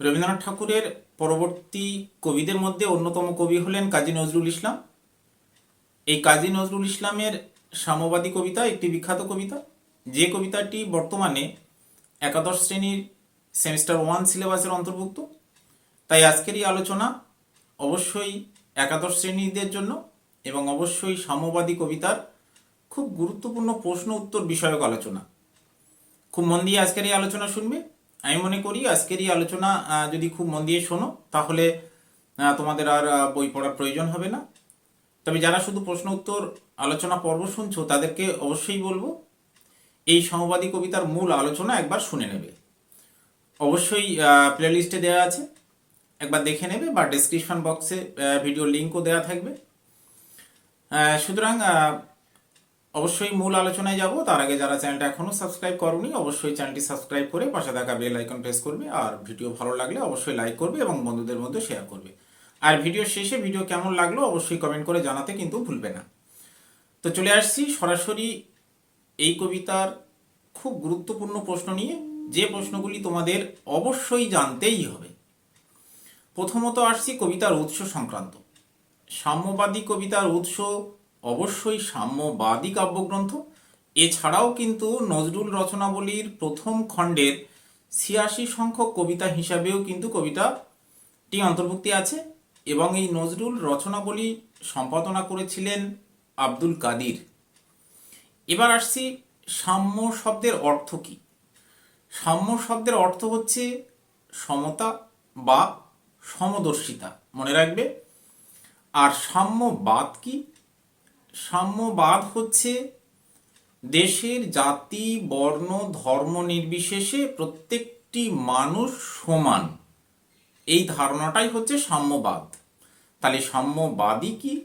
রবীন্দ্রনাথ ঠাকুরের পরবর্তী কবিদের মধ্যে অন্যতম কবি হলেন কাজী নজরুল ইসলাম। এই কাজী নজরুল ইসলামের সাম্যবাদী কবিতা, একটি বিখ্যাত কবিতা। যে কবিতাটি বর্তমানে একাদশ শ্রেণির সেমিস্টার ওয়ান সিলেবাসের অন্তর্ভুক্ত। তাই আজকের এই আলোচনা অবশ্যই একাদশ শ্রেণীদের জন্য এবং অবশ্যই সাম্যবাদী কবিতার খুব গুরুত্বপূর্ণ প্রশ্ন উত্তর বিষয়ক আলোচনা। খুব মন দিয়ে আজকের এই আলোচনা শুনবে। আমি মনে করি আজকের এই আলোচনা যদি খুব মন দিয়ে শোনো, তাহলে তোমাদের আর বই পড়ার প্রয়োজন হবে না। তবে যারা শুধু প্রশ্ন উত্তর, আলোচনা পর্ব শুনছো, তাদেরকে অবশ্যই বলব, এই সমবাদী কবিতার মূল আলোচনা একবার শুনে নেবে। অবশ্যই প্লেলিস্টে দেওয়া আছে। একবার দেখে নেবে বা ডেসক্রিপশন বক্সে ভিডিও লিঙ্কও দেওয়া থাকবে। সুতরাং অবশ্যই মূল আলোচনায় যাব। তার আগে যারা চ্যানেলটা এখনও সাবস্ক্রাইব করনি, অবশ্যই চ্যানেলটি সাবস্ক্রাইব করে পাশে থাকা বেল আইকন প্রেস করবে। আর ভিডিও ভালো লাগলে অবশ্যই লাইক করবে এবং বন্ধুদের মধ্যে শেয়ার করবে। আর ভিডিও শেষে ভিডিও কেমন লাগল অবশ্যই কমেন্ট করে জানাতে কিন্তু ভুলবে না। তো চলে আসছি সরাসরি এই কবিতার খুব গুরুত্বপূর্ণ প্রশ্ন নিয়ে। যে প্রশ্নগুলি তোমাদের অবশ্যই জানতেই হবে। প্রথমত আসছি কবিতার উৎস সংক্রান্ত। সাম্যবাদী কবিতার উৎস অবশ্যই সাম্যবাদী কাব্যগ্রন্থ। এছাড়াও কিন্তু নজরুল রচনাবলীর প্রথম খণ্ডের ছিয়াশি সংখ্যক কবিতা হিসাবেও কিন্তু কবিতাটি অন্তর্ভুক্তি আছে এবং এই নজরুল রচনাবলী সম্পাদনা করেছিলেন আব্দুল কাদির। এবার আসছি সাম্য শব্দের অর্থ কী? সাম্য শব্দের অর্থ হচ্ছে সমতা বা সমদর্শিতা। মনে রাখবে। আর সাম্যবাদ কি? সাম্যবাদ হচ্ছে দেশের জাতি, বর্ণ, ধর্ম নির্বিশেষে প্রত্যেকটি মানুষ সমান। এই ধারণাটাই হচ্ছে সাম্যবাদ। তাহলে সাম্যবাদী কি?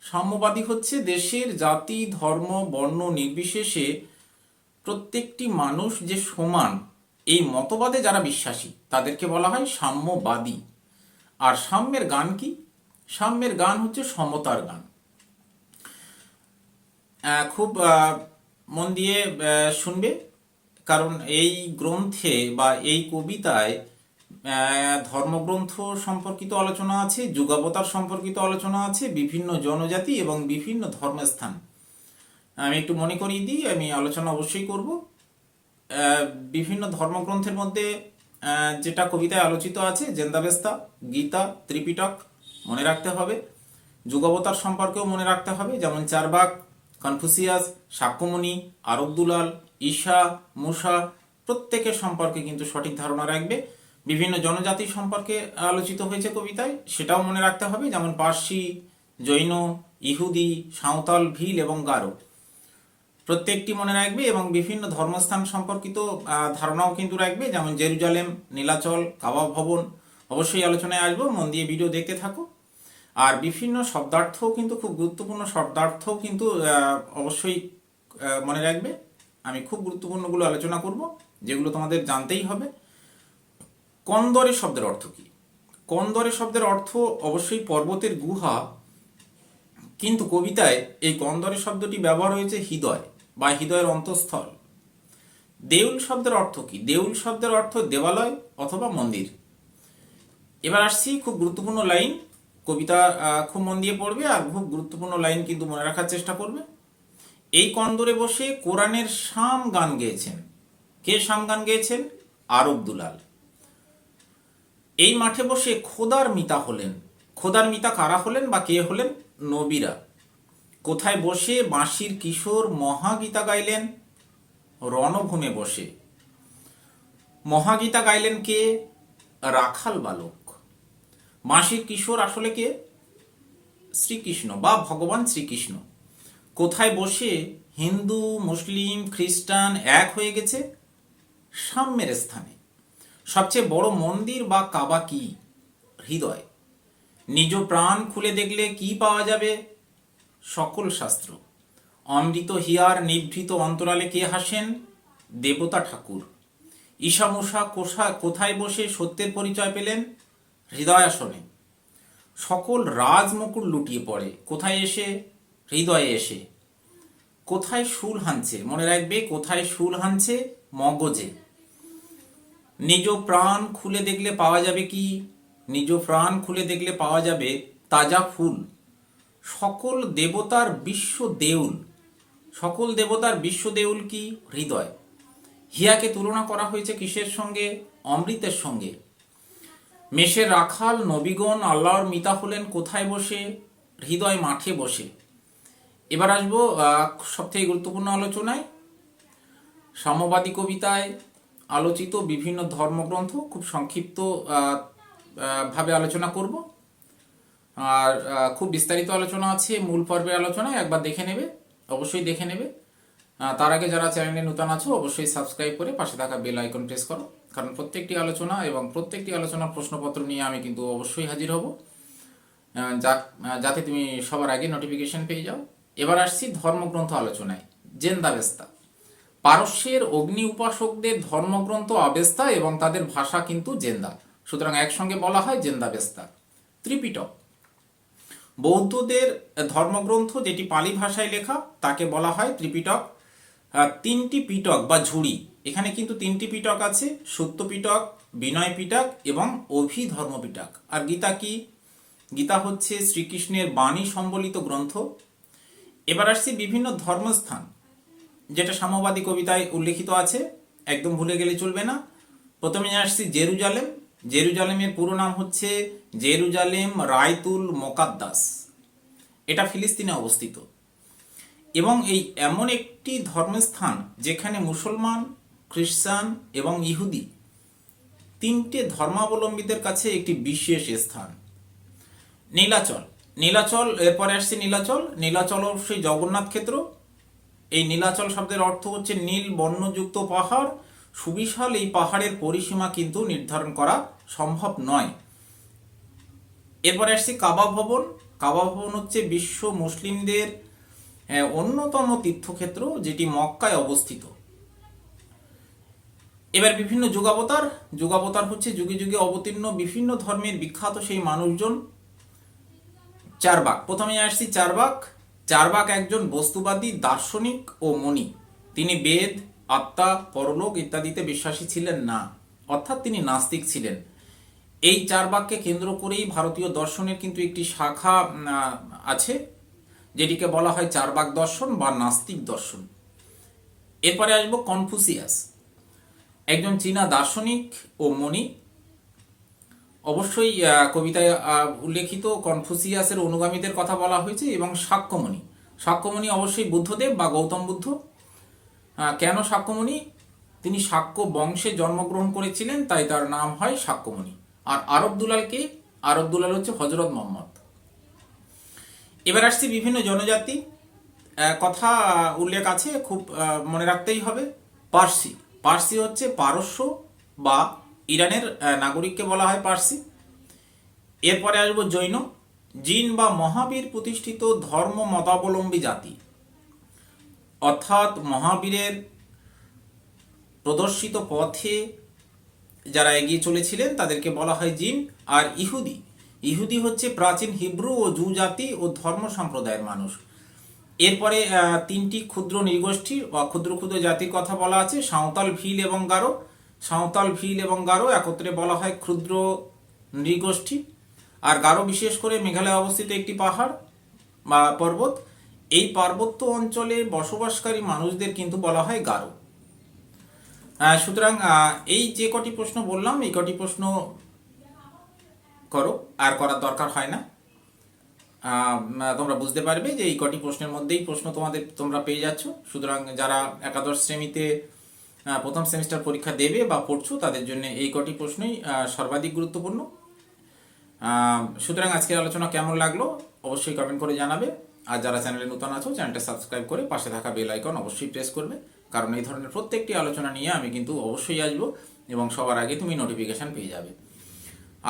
সাম্যবাদী হচ্ছে দেশের জাতি, ধর্ম, বর্ণ নির্বিশেষে প্রত্যেকটি মানুষ যে সমান, এই মতবাদে যারা বিশ্বাসী, তাদেরকে বলা হয় সাম্যবাদী। আর সাম্যের গান কি? সাম্যের গান হচ্ছে সমতার গান। খুব মন দিয়ে শুনবে। কারণ এই গ্রন্থে বা এই কবিতায় ধর্মগ্রন্থ সম্পর্কিত আলোচনা আছে, যুগাবতার সম্পর্কিত আলোচনা আছে, বিভিন্ন জনজাতি এবং বিভিন্ন ধর্মস্থান। আমি একটু মনে করিয়ে দিই, আমি আলোচনা অবশ্যই করব। বিভিন্ন ধর্মগ্রন্থের মধ্যে যেটা কবিতায় আলোচিত আছে, জেন্দাবেস্তা, গীতা, ত্রিপিটক, মনে রাখতে হবে। যুগাবতার সম্পর্কেও মনে রাখতে হবে, যেমন চারবাক কনফুসিয়াস সাক্যমণি আরবদুলাল, ঈশা, মুসা, প্রত্যেকের সম্পর্কে কিন্তু সঠিক ধারণা রাখবে। বিভিন্ন জনজাতি সম্পর্কে আলোচিত হয়েছে কবিতায়, সেটাও মনে রাখতে হবে, যেমন পার্সি, জৈন, ইহুদি, সাঁওতাল, ভিল এবং গারো। প্রত্যেকটি মনে রাখবে এবং বিভিন্ন ধর্মস্থান সম্পর্কিত ধারণাও কিন্তু রাখবে, যেমন জেরুজালেম, নীলাচল, কাবা ভবন। অবশ্যই আলোচনায় আসব, মন দিয়ে ভিডিও দেখতে থাকো। আর বিভিন্ন শব্দার্থও কিন্তু, খুব গুরুত্বপূর্ণ শব্দার্থও কিন্তু অবশ্যই মনে রাখবে। আমি খুব গুরুত্বপূর্ণগুলো আলোচনা করব, যেগুলো তোমাদের জানতেই হবে। কন্দরে শব্দের অর্থ কি? কন্দরে শব্দের অর্থ অবশ্যই পর্বতের গুহা, কিন্তু কবিতায় এই কন্দরে শব্দটি ব্যবহার হয়েছে হৃদয়, বা হৃদয়ের অন্তঃস্থল। দেউল শব্দের অর্থ কি? দেউল শব্দের অর্থ দেবালয় অথবা মন্দির। এবার আসছি খুব গুরুত্বপূর্ণ লাইন কবিতা খুব মন দিয়ে পড়বে আর খুব গুরুত্বপূর্ণ লাইন কিন্তু মনে রাখার চেষ্টা করবে। এই কন্দরে বসে কোরআনের শাম গান গেয়েছেন। কে শাম গান গেয়েছেন? আরব দুলাল। এই মাঠে বসে খোদার মিতা হলেন। খোদার মিতা কারা হলেন বা কে হলেন? নবীরা। কোথায় বসে বাঁশির কিশোর মহাগীতা গাইলেন? রণভূমে বসে। মহাগীতা গাইলেন কে? রাখাল বালক। বাঁশির কিশোর আসলে কে? শ্রীকৃষ্ণ বা ভগবান শ্রীকৃষ্ণ। কোথায় বসে হিন্দু, মুসলিম, খ্রিস্টান এক হয়ে গেছে? সাম্যের স্থানে। সবচেয়ে বড় মন্দির বা কাবা কি? হৃদয়। নিজ প্রাণ খুলে দেখলে কি পাওয়া যাবে? সকল শাস্ত্র। অমৃত হিয়ার নিভৃত অন্তরালে কে হাসেন? দেবতা ঠাকুর। ঈশামূষা কোষা কোথায় বসে সত্যের পরিচয় পেলেন? হৃদয়াসনে সকল রাজমুকুট লুটিয়ে পড়ে। কোথায় এসে? হৃদয়ে এসে। কোথায় শুল হানছে? মনে রাখবে, কোথায় শুল হানছে? মগজে। নিজ প্রাণ খুলে দেখলে পাওয়া যাবে কি? নিজ প্রাণ খুলে দেখলে পাওয়া যাবে তাজা ফুল। সকল দেবতার বিশ্ব দেউল। সকল দেবতার বিশ্ব দেউল কি? হৃদয়। হিয়াকে তুলনা করা হয়েছে কিসের সঙ্গে? অমৃতের সঙ্গে। মেষের রাখাল নবীগণ আল্লাহর মিতা হলেন কোথায় বসে? হৃদয় মাঠে বসে। এবার আসব সব থেকে গুরুত্বপূর্ণ আলোচনায়। সাম্যবাদী কবিতায় আলোচিত বিভিন্ন ধর্মগ্রন্থ খুব সংক্ষিপ্ত ভাবে আলোচনা করব। আর খুব বিস্তারিত আলোচনা আছে, মূল পর্বের আলোচনায়, একবার দেখে নেবে, অবশ্যই দেখে নেবে। তার আগে যারা চ্যানেলে নতুন আছো, অবশ্যই সাবস্ক্রাইব করে পাশে থাকা বেল আইকন প্রেস করো। কারণ প্রত্যেকটি আলোচনা এবং প্রত্যেকটি আলোচনার প্রশ্নপত্র নিয়ে আমি কিন্তু অবশ্যই হাজির হব। যা- যাতে তুমি সবার আগে নোটিফিকেশন পেয়ে যাও। এবার আসছি ধর্মগ্রন্থ আলোচনায়, জেন্দাবেস্তা। পারস্যের অগ্নি উপাসকদের ধর্মগ্রন্থ আবেস্তা এবং তাদের ভাষা কিন্তু জেন্দা। সুতরাং একসঙ্গে বলা হয় জেন্দাবেস্তা। ত্রিপিটক। বৌদ্ধদের ধর্মগ্রন্থ যেটি পালি ভাষায় লেখা, তাকে বলা হয় ত্রিপিটক। তিনটি পিটক বা ঝুড়ি। এখানে কিন্তু তিনটি পিটক আছে সত্য পিটক, বিনয় পিটক এবং অভিধর্ম পিটক। আর গীতা কি? গীতা হচ্ছে শ্রীকৃষ্ণের বাণী সম্বলিত গ্রন্থ। এবার আসছি বিভিন্ন ধর্মস্থান, যেটা সাম্যবাদী কবিতায় উল্লেখিত আছে। একদম ভুলে গেলে চলবে না। প্রথমে আসছি জেরুজালেম। জেরুজালেমের পুরো নাম হচ্ছে জেরুজালেম রায়তুল মোকাদ্দাস। এটা ফিলিস্তিনে অবস্থিত। এবং এই এমন একটি ধর্মস্থান যেখানে মুসলমান, খ্রিস্টান এবং ইহুদি তিনটে ধর্মাবলম্বীদের কাছে একটি বিশেষ স্থান। নীলাচল। নীলাচল, এরপরে আসছে নীলাচল। নীলাচল অবশ্যই জগন্নাথ ক্ষেত্র। এই নীলাচল শব্দের অর্থ হচ্ছে নীল বর্ণযুক্ত পাহাড়। সুবিশাল এই পাহাড়ের পরিসীমা কিন্তু নির্ধারণ করা সম্ভব নয়। এরপরে আসছি কাবা ভবন। কাবা ভবন হচ্ছে বিশ্ব মুসলিমদের অন্যতম তীর্থক্ষেত্র যেটি মক্কায় অবস্থিত। এবার বিভিন্ন যুগাবতার যুগাবতার হচ্ছে যুগে যুগে অবতীর্ণ বিভিন্ন ধর্মের বিখ্যাত সেই মানুষজন। চারবাক প্রথমে আসছি চারবাক চারবাক একজন বস্তুবাদী, দার্শনিক ও মণি। তিনি বেদ, আত্মা, পরলোক ইত্যাদিতে বিশ্বাসী ছিলেন না। অর্থাৎ তিনি নাস্তিক ছিলেন। এই চারবাককে কেন্দ্র করেই ভারতীয় দর্শনের কিন্তু একটি শাখা আছে। যেটিকে বলা হয় চারবাক দর্শন বা নাস্তিক দর্শন। এরপরে আসব কনফুসিয়াস। একজন চীনা দার্শনিক ও মণি। অবশ্যই কবিতায় উল্লেখিত কনফুসিয়াসের অনুগামীদের কথা বলা হয়েছে এবং সাক্ষ্যমণি। সাক্ষ্যমণি অবশ্যই বুদ্ধদেব বা গৌতম বুদ্ধ। কেন সাক্ষ্যমণি? তিনি সাক্ষ্য বংশে জন্মগ্রহণ করেছিলেন, তাই তার নাম হয় সাক্ষ্যমণি। আর আরব দুলালকে আরব দুলাল হচ্ছে হজরত মোহাম্মদ। এবার আসছি বিভিন্ন জনজাতি। কথা, উল্লেখ আছে, খুব মনে রাখতেই হবে। পার্সি। পার্সি হচ্ছে পারস্য বা ইরানের নাগরিককে বলা হয় পার্সি। এরপরে আসব জৈন। জিন বা মহাবীর প্রতিষ্ঠিত ধর্ম মতাবলম্বী জাতি। অর্থাৎ মহাবীরের প্রদর্শিত পথে যারা এগিয়ে চলেছিলেন, তাদেরকে বলা হয় জিন আর ইহুদি। ইহুদি হচ্ছে প্রাচীন হিব্রু ও জু জাতি ও ধর্ম সম্প্রদায়ের মানুষ। এরপরে তিনটি ক্ষুদ্র নৃগোষ্ঠী বা ক্ষুদ্র ক্ষুদ্র জাতির কথা বলা আছে, সাঁওতাল ভিল এবং গারো। সাঁওতাল ভিল এবং গারো একত্রে বলা হয় ক্ষুদ্র নৃগোষ্ঠী। আর গারো বিশেষ করে মেঘালয় অবস্থিত একটি পাহাড় বা পর্বত। এই পার্বত্য অঞ্চলে বসবাসকারী মানুষদের কিন্তু বলা হয় গারো। সুতরাং এই যে কটি প্রশ্ন বললাম, এই কটি প্রশ্ন করো, আর করার দরকার হয় না। তোমরা বুঝতে পারবে যে এই কটি প্রশ্নের মধ্যেই প্রশ্ন তোমাদের, তোমরা পেয়ে যাচ্ছ। সুতরাং যারা একাদশ শ্রেণীতে প্রথম সেমিস্টার পরীক্ষা দেবে বা পড়ছো, তাদের জন্য এই কটি প্রশ্নই সর্বাধিক গুরুত্বপূর্ণ। সুতরাং আজকের আলোচনা কেমন লাগল, অবশ্যই কমেন্ট করে জানাবে। আর যারা চ্যানেলে নতুন আছো, চ্যানেলটা সাবস্ক্রাইব করে পাশে থাকা বেল আইকন অবশ্যই প্রেস করবে। কারণ এই ধরনের প্রত্যেকটি আলোচনা নিয়ে আমি কিন্তু অবশ্যই আসব এবং সবার আগে তুমি নোটিফিকেশন পেয়ে যাবে।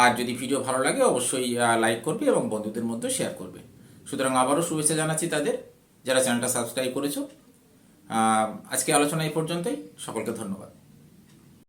আর যদি ভিডিও ভালো লাগে, অবশ্যই লাইক করবে এবং বন্ধুদের মধ্যে শেয়ার করবে। সুতরাং আবারও শুভেচ্ছা জানাচ্ছি তাদের, যারা চ্যানেলটা সাবস্ক্রাইব করেছ। আজকে আলোচনা এই পর্যন্তই। সকলকে ধন্যবাদ।